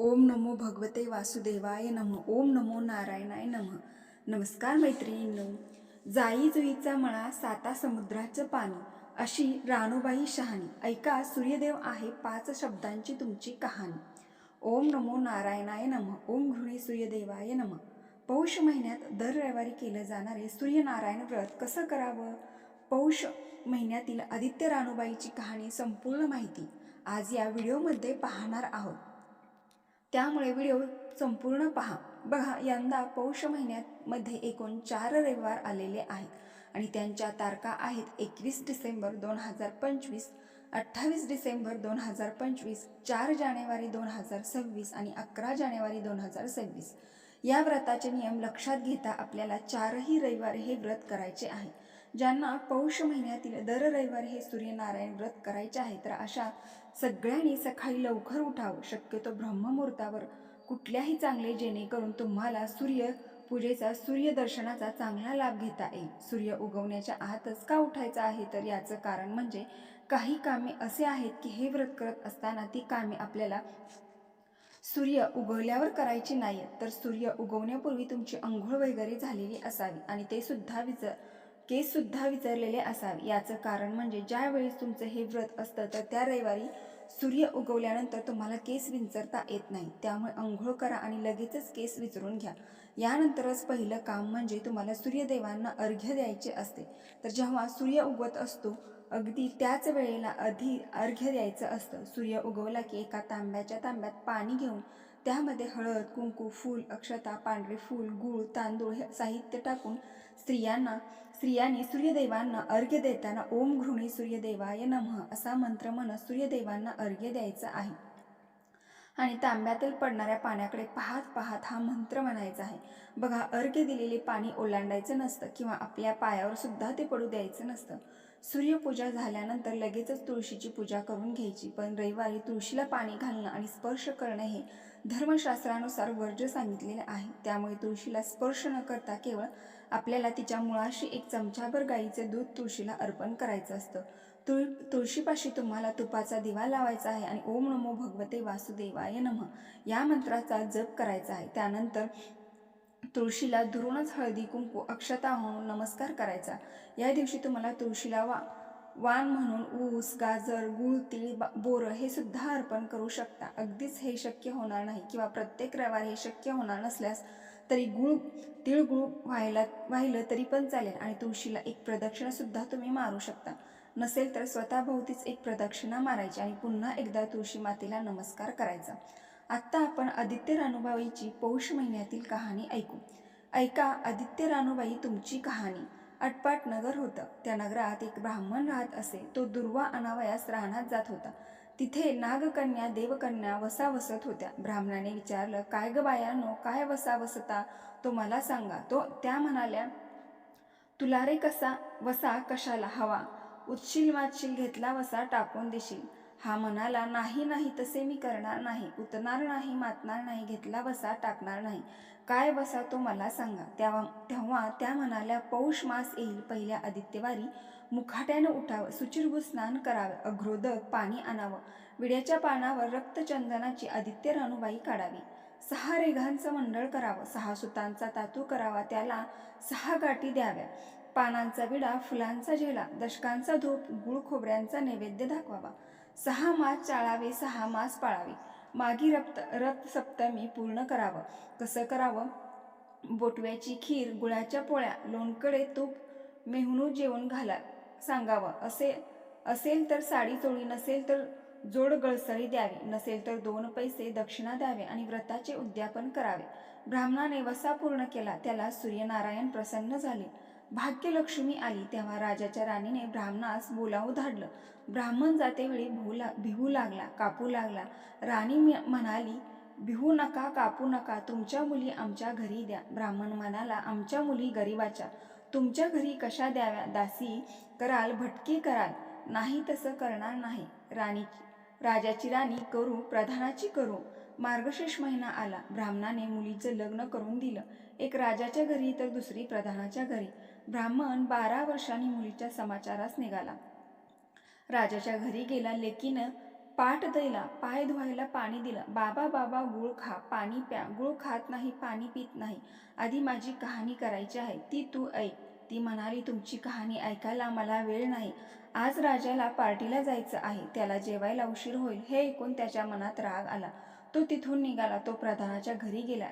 ओम नमो भगवते वासुदेवाय नम ओम नमो नारायणाय नम. नमस्कार मैत्रिणींनो जाई जुईचा मळा साता समुद्राचं पाणी अशी राणूबाई शहाणी. ऐका सूर्यदेव आहे पाच शब्दांची तुमची कहाणी. ओम नमो नारायणाय नम ओम घृणी सूर्यदेवाय नम. पौष महिन्यात दर रविवारी केलं जाणारे सूर्यनारायण व्रत कसं करावं? पौष महिन्यातील आदित्य राणूबाईची कहाणी संपूर्ण माहिती आज या व्हिडिओमध्ये पाहणार आहोत. त्यामुळे व्हिडिओ संपूर्ण पहा. बघा यंदा पौष महिन्यात मध्ये एकूण चार रविवार आलेले आहेत आणि त्यांच्या तारखा आहेत एकवीस डिसेंबर दोन हजार पंचवीस अठ्ठावीस डिसेंबर दोन हजार पंचवीस चार जानेवारी दोन हजार सव्वीस आणि अकरा जानेवारी दोन हजार सव्वीस. या व्रताचे नियम लक्षात घेता आपल्याला चारही रविवार हे व्रत करायचे आहे. ज्यांना पौष महिन्यातील दर रविवार हे सूर्यनारायण व्रत करायचे आहे तर अशा सगळ्यांनी सकाळी लवकर उठावं. शक्यतो ब्रह्ममुहूर्तावर कुठल्याही चांगले जेणेकरून तुम्हाला सूर्य पूजेचा सूर्यदर्शनाचा चांगला लाभ घेता येईल. सूर्य उगवण्याच्या आतच का उठायचं आहे? तर याचं कारण म्हणजे काही कामे असे आहेत की हे व्रत करत असताना ती कामे आपल्याला सूर्य उगवल्यावर करायची नाही तर सूर्य उगवण्यापूर्वी तुमची अंघोळ वगैरे झालेली असावी आणि ते सुद्धा विज केस सुद्धा विचारलेले असावे. याचं कारण म्हणजे ज्यावेळेस तुमचं हे व्रत असतं तर त्या रविवारी सूर्य उगवल्यानंतर तुम्हाला केस विंचरता येत नाही. त्यामुळे अंघोळ करा आणि लगेचच केस विचरून घ्या. यानंतरच पहिलं काम म्हणजे तुम्हाला सूर्यदेवांना अर्घ्य द्यायचे असते. तर जेव्हा सूर्य उगवत असतो अगदी त्याच वेळेला आधी अर्घ्य द्यायचं असतं. सूर्य उगवला की एका तांब्याच्या तांब्यात पाणी घेऊन त्यामध्ये हळद कुंकू फूल अक्षता पांढरे फूल गूळ तांदूळ हे साहित्य टाकून स्त्रियांना स्त्रियांनी सूर्यदेवांना अर्घ्य देताना ओम घृणी सूर्यदेवाय नमः असा मंत्र म्हणत सूर्यदेवांना अर्घ्य द्यायचा आहे. आणि तांब्यातील पडणाऱ्या पाण्याकडे पाहत पाहत हा मंत्र म्हणायचा आहे. बघा अर्घ्य दिलेले पाणी ओलांडायचं नसतं किंवा आपल्या पायावर सुद्धा ते पडू द्यायचं नसतं. सूर्यपूजा झाल्यानंतर लगेचच तुळशीची पूजा करून घ्यायची. पण रविवारी तुळशीला पाणी घालणं आणि स्पर्श करणं हे धर्मशास्त्रानुसार वर्ज्य सांगितलेले आहे. त्यामुळे तुळशीला स्पर्श न करता केवळ आपल्याला तिच्या मुळाशी एक चमचाभर गाईचे दूध तुळशीला अर्पण करायचं असतं. तुळ तुळशीपाशी तुम्हाला तुपाचा दिवा लावायचा आहे आणि ओम नमो भगवते वासुदेवाय नमः. या मंत्राचा जप करायचा आहे. त्यानंतर तुळशीला दुरूनच हळदी कुंकू अक्षता होऊन नमस्कार करायचा. या दिवशी तुम्हाला तुळशीला वा वाण म्हणून ऊस गाजर गुळ तीळ बा- बोरं हे सुद्धा अर्पण करू शकता. अगदीच हे शक्य होणार नाही किंवा प्रत्येक रविवारी हे शक्य होणार नसल्यास तरी गुळ तिळगुळ व्हायला वाहिलं तरी पण चालेल आणि तुळशीला एक प्रदक्षिणासुद्धा तुम्ही मारू शकता. नसेल तर स्वतःभोवतीच एक प्रदक्षिणा मारायची आणि पुन्हा एकदा तुळशी मातेला नमस्कार करायचा. आत्ता आपण आदित्य रानूबाईची पौष महिन्यातील कहाणी ऐकू. ऐका आदित्य रानूबाई तुमची कहाणी. अटपाट नगर होतं. त्या नगरात एक ब्राह्मण राहत असे. तो दुर्वा अनावयास राहण्यात जात होता. तिथे नागकन्या देवकन्या वसा वसत होत्या. ब्राह्मणाने विचारलं काय ग बायानो काय वसा वसता तो मला सांगा. तो त्या म्हणाल्या तुला रे कसा? वसा कशाला हवा? उच्शील वाचशील घेतला वसा टाकून देशील. हा म्हणाला नाही नाही तसे मी करणार नाही. उतरणार नाही मातणार नाही घेतला वसा टाकणार नाही. काय बसा तो मला सांगा. तेव्हा तेव्हा त्या म्हणाल्या पौष मास येईल. पहिल्या आदित्यवारी मुखाट्यानं उठावं. सुचिरभूत स्नान करावे. अग्रोदक पाणी आणावं. विड्याच्या पानावर रक्तचंदनाची आदित्य राणूबाई काढावी. सहा रेघांचं मंडळ करावं. सहा सुतांचा तातू करावा. त्याला सहा गाठी द्याव्या. पानांचा विडा फुलांचा झेला दशकांचा धूप गुळ खोबऱ्यांचा नैवेद्य दाखवावा. सहा मास चाळावे. सहा मास पाळावे. मागी रक्त रथ सप्तमी पूर्ण करावं. कसं करावं? बोटव्याची खीर गुळाच्या पोळ्या लोणकडे तूप मेहनू जेवण घाला सांगावं. असे असेल तर साडी चोळी नसेल तर जोड गळसरी द्यावी. नसेल तर दोन पैसे दक्षिणा द्यावे आणि व्रताचे उद्यापन करावे. ब्राह्मणाने वसा पूर्ण केला त्याला सूर्यनारायण प्रसन्न झाले. भाग्यलक्ष्मी आली तेव्हा राजाच्या राणीने ब्राह्मणास बोलावू धाडलं ब्राह्मण जातेवेळी भोला भिहू भिवू लागला कापू लागला. राणी मी- म्हणाली भिवू नका कापू नका तुमच्या मुली आमच्या घरी द्या ब्राह्मण म्हणाला आमच्या मुली गरिबाच्या. तुमच्या घरी कशा द्याव्या? दासी कराल भटकी कराल. नाही तसं करणार नाही. राणी राजाची राणी करू प्रधानाची करू मार्गशीर्ष महिना आला. ब्राह्मणाने मुलीचं लग्न करून दिलं. एक राजाच्या घरी तर दुसरी प्रधानाच्या घरी. ब्राह्मण बारा वर्षांनी मुलीच्या समाचारास निघाला. राजाच्या घरी गेला लेकीनं पाठ दैला पाय धुवायला पाणी दिलं. बाबा बाबा गुळ खा पाणी प्या गुळ खात नाही पाणी पित नाही. आधी माझी कहाणी करायची आहे. ती तू ऐक. ती म्हणाली तुमची कहाणी ऐकायला मला वेळ नाही. आज राजाला पार्टीला जायचं आहे. त्याला जेवायला उशीर होईल. हे ऐकून त्याच्या मनात राग आला. तो तिथून निघाला. तो प्रधानाच्या घरी गेला.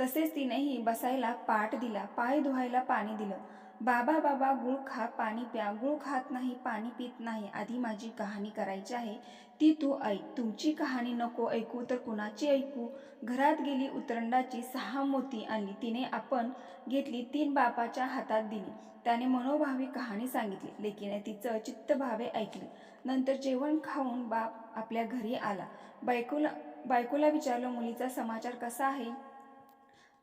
तसेच तिनेही बसायला पाठ दिला पाय धुवायला पाणी दिलं. बाबा बाबा गुळ खा पाणी प्या. गुळ खात नाही पाणी पित नाही आधी माझी कहाणी करायची आहे. ती तू ऐक. तुमची कहाणी नको ऐकू तर कुणाची ऐकू? घरात गेली उतरंडाची सहा मोती आणली. तिने आपण घेतली तीन बापाच्या हातात दिली. त्याने मनोभावी कहाणी सांगितली. लेकीने तिचं चित्तभावे ऐकली. नंतर जेवण खाऊन बाप आपल्या घरी आला. बायकोला बायकोला विचारलं मुलीचा समाचार कसा आहे?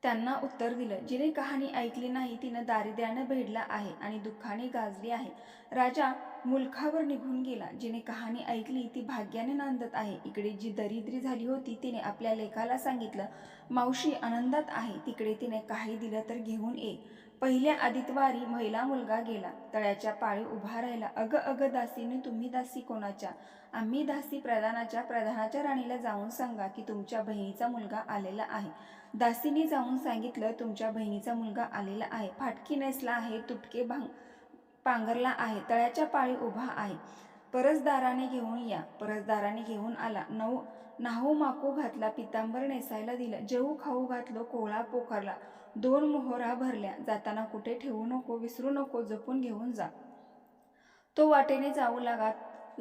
त्यांना उत्तर दिलं. जिने कहाणी ऐकली नाही तिनं दारिद्र्यानं भेडला आहे आणि दुःखाने गाजली आहे. राजा मुलखावर निघून गेला. जिने कहाणी ऐकली ती भाग्याने नांदत आहे. इकडे जी दरिद्री झाली होती तिने आपल्या लेखाला सांगितलं मावशी आनंदात आहे. तिकडे तिने काही दिलं तर घेऊन ये. पहिल्या आदितवारी महिला मुलगा गेला. तळ्याच्या पाळी उभा राहिला. अग अग दासीने तुम्ही दासी कोणाच्या? आम्ही दासी प्रधानाच्या प्रधानाच्या राणीला जाऊन सांगा की तुमच्या बहिणीचा मुलगा आलेला आहे. दासीने जाऊन सांगितलं तुमच्या बहिणीचा मुलगा आलेला आहे. फाटकी नेसला आहे तुटके भांग पांघरला आहे. तळ्याच्या पाळी उभा आहे. परसदाराने घेऊन या. परसदाराने घेऊन आला. नऊ नाहू माकू घातला पितांबर नेसायला दिलं. जेऊ खाऊ घातलं कोळा पोखरला. दोन मोहरा भरल्या. जाताना कुठे ठेवू नको विसरू नको जपून घेऊन जा. तो वाटेने जाऊ लागा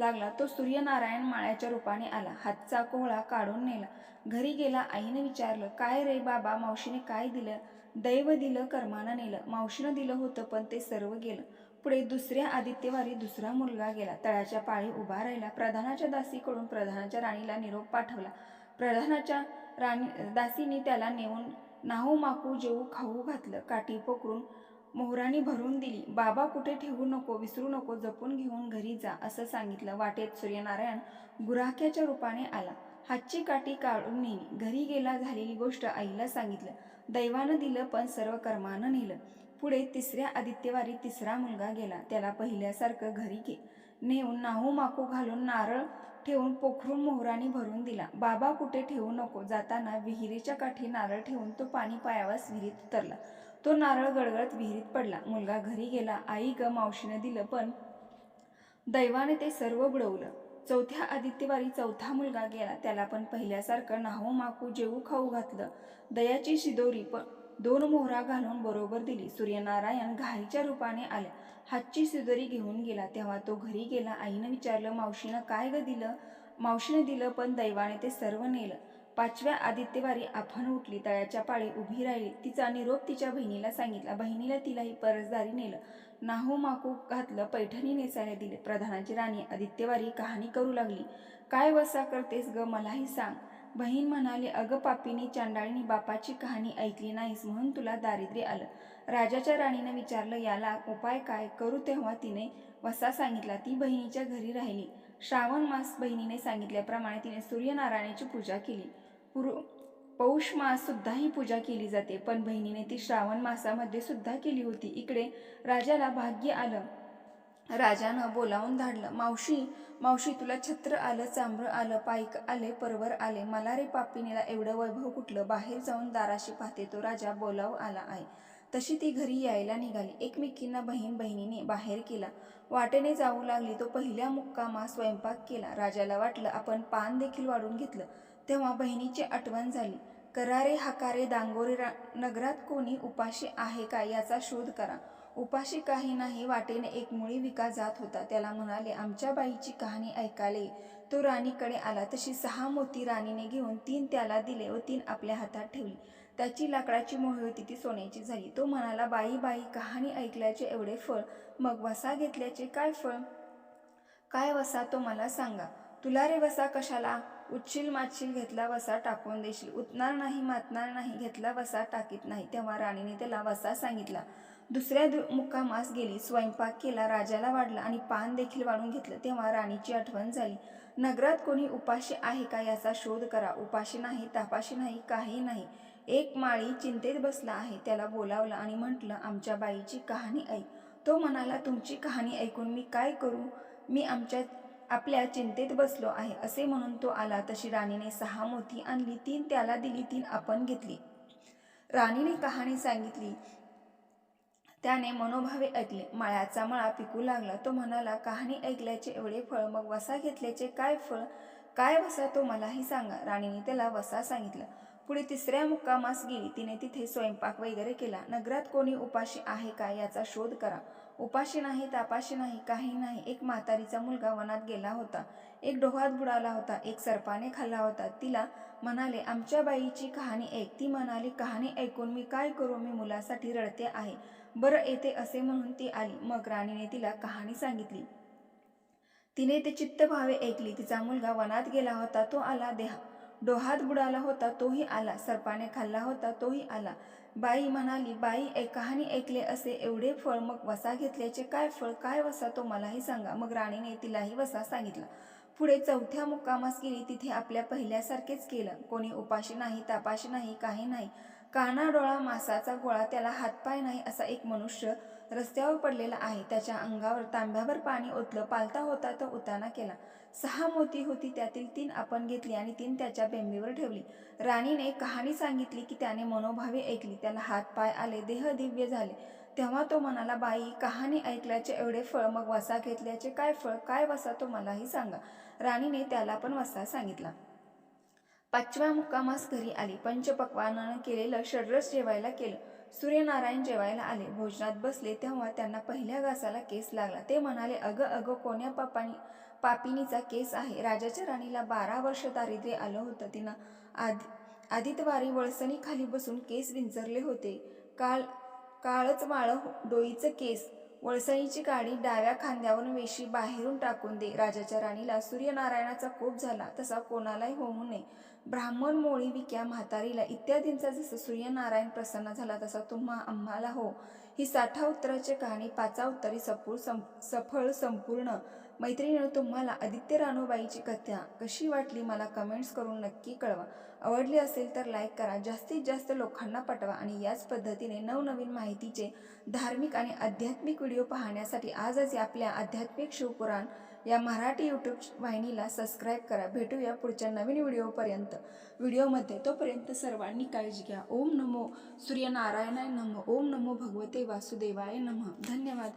लागला. तो सूर्यनारायण माळ्याच्या रूपाने आला. हातचा कोहळा काढून नेला. घरी गेला. आईने विचारलं काय रे बाबा मावशीने काय दिलं? दैव दिलं कर्मानं नेलं. मावशीनं दिलं होतं पण ते सर्व गेलं. पुढे दुसऱ्या आदित्यवारी दुसरा मुलगा गेला. तळ्याच्या पाळी उभा राहिला. प्रधानाच्या दासीकडून प्रधानाच्या राणीला निरोप पाठवला. प्रधानाच्या राणी दासीने त्याला नेऊन नाहू माकू जेऊ खाऊ घातलं. काठी पोकरून मोहरानी भरून दिली. बाबा कुठे ठेवू नको विसरू नको जपून घेऊन घरी जा असं सांगितलं. वाटेत सूर्यनारायण गुराख्याच्या रूपाने आला. हातची काठी काढून नेली. घरी गेला झालेली गोष्ट आईला सांगितलं. दैवानं दिलं पण सर्व कर्मानं नेलं. पुढे तिसऱ्या आदित्यवारी तिसरा मुलगा गेला. त्याला पहिल्यासारखं घरी गे नेऊन नाहू माकू घालून नारळ ठेवून पोखरून मोहरानी भरून दिला. बाबा कुठे ठेवू नको. जाताना विहिरीच्या काठी नारळ ठेवून तो पाणी पायावास विहिरीत उतरला. तो नारळ गडगडत विहिरीत पडला. मुलगा घरी गेला. आई ग मावशीनं दिलं पण दैवाने ते सर्व बुडवलं. चौथ्या आदित्यवारी चौथा मुलगा गेला. त्याला पण पहिल्यासारखं नाहू माकू जेवू खाऊ घातलं. दयाची शिदोरी पण दोन मोहरा घालून बरोबर दिली. सूर्यनारायण घाईच्या रूपाने आल्या. हातची सिदोरी घेऊन गेला. तेव्हा तो घरी गेला. आईनं विचारलं मावशीनं काय ग दिलं? मावशीनं दिलं पण दैवाने ते सर्व नेलं. पाचव्या आदित्यवारी आफण उठली तळ्याच्या पाळी उभी राहिली. तिचा निरोप तिच्या बहिणीला सांगितला. बहिणीला तिलाही परसदारी नेलं. नाहू माकू घातलं पैठणी नेसायला दिले. प्रधानाची राणी आदित्यवारी कहाणी करू लागली. काय वसा करतेस ग मलाही सांग बहीण म्हणाली अगं पापीनी चांडाळीनी बापाची कहाणी ऐकली नाहीस म्हणून तुला दारिद्र्य आलं. राजाच्या राणीनं विचारलं याला उपाय काय करू तेव्हा तिने वसा सांगितला. ती बहिणीच्या घरी राहिली. श्रावण मास बहिणीने सांगितल्याप्रमाणे तिने सूर्यनारायणाची पूजा केली. पुरु पौष मास पूजा केली जाते. पण बहिणीने ती श्रावण मासामध्ये सुद्धा केली होती. इकडे राजाला भाग्य आलं. राजानं बोलावून धाडलं मावशी मावशी तुला छत्र आलं चांबरं आलं पायक आले परवर आले. मला रे पापिनीला एवढं वैभव कुठलं? बाहेर जाऊन दाराशी पाहते तो राजा बोलाव आला आहे. तशी ती घरी यायला निघाली. एकमेकींना बहीण बहिणीने बाहेर केला. वाटेने जाऊ लागली. तो पहिल्या मुक्कामा स्वयंपाक केला. राजाला वाटलं आपण पान देखील वाढून घेतलं. तेव्हा बहिणीची आठवण झाली. करारे हाकारे दांगोरे रा नगरात कोणी उपाशी आहे का याचा शोध करा. उपाशी काही नाही वाटेने एक मुळी विका जात होता. त्याला म्हणाले आमच्या बाईची कहाणी ऐकाले तो राणीकडे आला. तशी सहा मोती राणीने घेऊन तीन त्याला दिले व तीन आपल्या हातात ठेवली. त्याची लाकडाची मोहळी होती ती सोन्याची झाली. तो म्हणाला बाई बाई कहाणी ऐकल्याचे एवढे फळ. मग वसा घेतल्याचे काय फळ? काय वसा तो मला सांगा. तुला रे वसा कशाला? उच्शील मातशील घेतला वसा टाकून देशील. उतणार नाही मातणार नाही घेतला वसा टाकीत नाही. तेव्हा राणीने त्याला वसा सांगितला. दुसऱ्या दु मुक्कामास गेली. स्वयंपाक केला राजाला वाढला आणि पान देखील वाढून घेतलं. तेव्हा राणीची आठवण झाली. नगरात कोणी उपाशी आहे का याचा शोध करा. उपाशी नाही तापाशी नाही काही नाही. एक माळी चिंतेत बसला आहे. त्याला बोलावलं आणि म्हटलं आमच्या बाईची कहाणी ऐक. तो म्हणाला तुमची कहाणी ऐकून मी काय करू? मी आमच्या आपल्या चिंतेत बसलो आहे असे म्हणून तो आला. तशी राणीने सहा मोती आणली तीन त्याला दिली तीन आपण घेतली. राणीने कहाणी सांगितली. त्याने मनोभावे ऐकले. माळ्याचा मळा पिकू लागला. तो म्हणाला कहाणी ऐकल्याचे एवढे फळ मग वसा घेतल्याचे काय फळ? काय वसा तो मलाही सांगा. राणीने त्याला वसा सांगितला. पुढे तिसऱ्या मुक्कामास गेली. तिने तिथे स्वयंपाक वगैरे केला. नगरात कोणी उपाशी आहे का याचा शोध करा. उपाशी नाही तापाशी नाही काही नाही. एक म्हातारीचा मुलगा वनात गेला होता. एक डोहात बुडाला होता. एक सर्पाने खाल्ला होता. तिला म्हणाले आमच्या बाईची कहाणी ऐक. ती म्हणाली कहाणी ऐकून मी काय करू? मी मुलासाठी रडते आहे. बरं येते असे म्हणून ती आली. मग राणीने तिला कहाणी सांगितली. तिने ते चित्तभावे ऐकली. तिचा मुलगा वनात गेला होता. तो आला देहा डोहात बुडाला होता तोही आला. सर्पाने खाल्ला होता तोही आला. बाई म्हणाली बाई एकाहानी कहाणी ऐकले असे एवढे फळ मग वसा घेतल्याचे काय फळ काय वसा तो मलाही सांगा. मग राणीने तिलाही वसा सांगितला. पुढे चौथ्या मुक्कामास गेली तिथे आपल्या पहिल्यासारखेच केलं. कोणी उपाशी नाही तापाशी नाही काही नाही. काना डोळा मासाचा गोळा त्याला हातपाय नाही असा एक मनुष्य रस्त्यावर पडलेला आहे. त्याच्या अंगावर तांब्यावर पाणी ओतलं. पालता होता तो उताना केला. सहा मोती होती. त्यातील तीन आपण घेतली आणि तीन त्याच्या बेंबीवर ठेवली. राणीने कहाणी सांगितली की त्याने मनोभावे ऐकली. त्याला हात पाय आले. देह दिव्य झाले. तेव्हा तो म्हणाला बाई कहाणी ऐकल्याचे एवढे फळ मग वसा घेतल्याचे काय फळ? काय वसा तो मलाही सांगा. राणीने त्याला पण वसा सांगितला. पाचव्या मुक्कामास घरी आली. पंचपक्वानानं केलेलं षड्रस जेवायला केलं. सूर्यनारायण जेवायला आले. भोजनात बसले तेव्हा त्यांना पहिल्या घासाला केस लागला. ते म्हणाले अगं अगं कोण्या पापानी पापिनीचा केस आहे? राजाच्या राणीला बारा वर्ष दारिद्र्य आलं होतं. तिनं आद आदितवारी वळसणी खाली बसून केस विंचरले होते. काळ काळच माळ डोईचं केस वळसणीची काडी डाव्या खांद्यावरून वेशी बाहेरून टाकून दे. राजाच्या राणीला सूर्यनारायणाचा कोप झाला तसा कोणालाही होऊ नये. ब्राह्मण मोळी विक्या म्हातारीला इत्यादींचा जसं सूर्यनारायण प्रसन्न झाला तसा तुम्हा आम्हाला हो. ही साठा उत्तराची कहाणी पाचा उत्तरी सपूर सं सफळ संपूर्ण मैत्रिणीनं तुम्हाला आदित्य रानूबाईची कथा कशी वाटली मला कमेंट्स करून नक्की कळवा. आवडली असेल तर लाईक करा जास्तीत जास्त लोकांना पटवा आणि याच पद्धतीने नवनवीन माहितीचे धार्मिक आणि आध्यात्मिक व्हिडिओ पाहण्यासाठी आजच आपल्या आध्यात्मिक शिवपुराण या मराठी यूट्यूब वाहिनीला सबस्क्राईब करा. भेटूया पुढच्या नवीन व्हिडिओपर्यंत. व्हिडिओमध्ये तोपर्यंत सर्वांनी काळजी घ्या. ओम नमो सूर्यनारायणाय नमो. ओम नमो भगवते वासुदेवाय नमः. धन्यवाद.